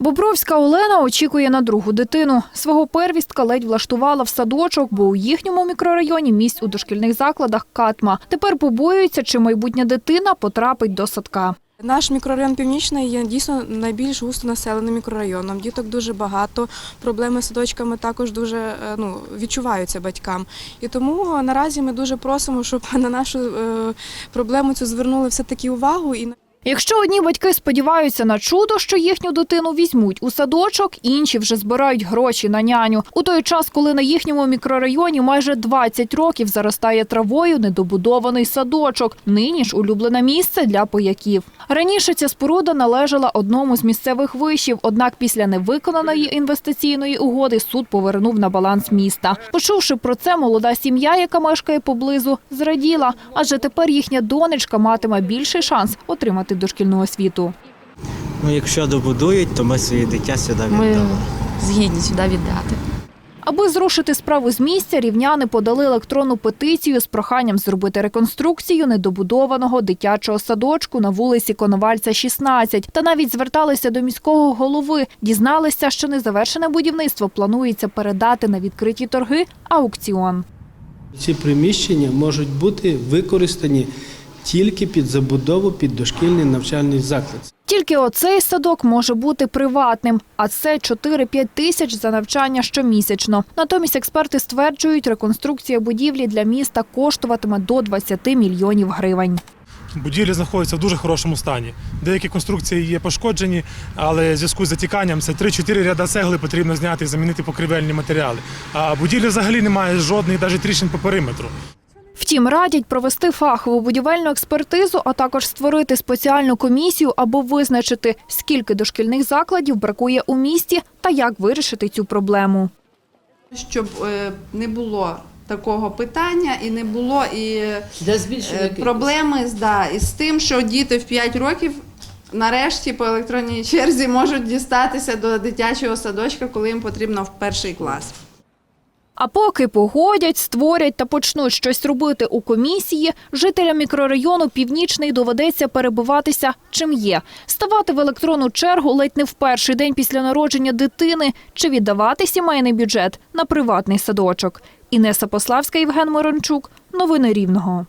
Бобровська Олена очікує на другу дитину. Свого первістка ледь влаштувала в садочок, бо у їхньому мікрорайоні місць у дошкільних закладах катма. Тепер побоюється, чи майбутня дитина потрапить до садка. Наш мікрорайон Північний є дійсно найбільш густонаселеним мікрорайоном. Діток дуже багато, проблеми з садочками також дуже е, ну, відчуваються батькам. І тому е, наразі ми дуже просимо, щоб на нашу е, проблему цю звернули все-таки увагу. І Якщо одні батьки сподіваються на чудо, що їхню дитину візьмуть у садочок, інші вже збирають гроші на няню. У той час, коли на їхньому мікрорайоні майже 20 років заростає травою недобудований садочок, нині ж улюблене місце для пояків. Раніше ця споруда належала одному з місцевих вишів, однак після невиконаної інвестиційної угоди суд повернув на баланс міста. Почувши про це, молода сім'я, яка мешкає поблизу, зраділа, адже тепер їхня донечка матиме більший шанс отримати дошкільну освіту. Ну, якщо добудують, то ми своє дитя сюди Ми згідні сюди віддати. Аби зрушити справу з місця, рівняни подали електронну петицію з проханням зробити реконструкцію недобудованого дитячого садочку на вулиці Коновальця, 16. Та навіть зверталися до міського голови. Дізналися, що незавершене будівництво планується передати на відкриті торги аукціон. Ці приміщення можуть бути використані тільки під забудову під дошкільний навчальний заклад. Тільки оцей садок може бути приватним, а це 4-5 тисяч за навчання щомісячно. Натомість експерти стверджують, реконструкція будівлі для міста коштуватиме до 20 мільйонів гривень. Будівлі знаходяться в дуже хорошому стані. Деякі конструкції є пошкоджені, але в зв'язку з затіканням це 3-4 ряда цегли потрібно зняти і замінити покривельні матеріали. А будівлі взагалі немає жодної навіть тріщин по периметру. Втім, радять провести фахову будівельну експертизу, а також створити спеціальну комісію, аби визначити, скільки дошкільних закладів бракує у місті та як вирішити цю проблему. щоб е, не було такого питання і не було і е, проблеми з, да, із тим, що діти в 5 років нарешті по електронній черзі можуть дістатися до дитячого садочка, коли їм потрібно в перший клас. А поки погодять, створять та почнуть щось робити у комісії, жителям мікрорайону Північний доведеться перебуватися чим є. Ставати в електронну чергу ледь не в перший день після народження дитини чи віддавати сімейний бюджет на приватний садочок. Інеса Пославська, Євген Морончук. Новини Рівного.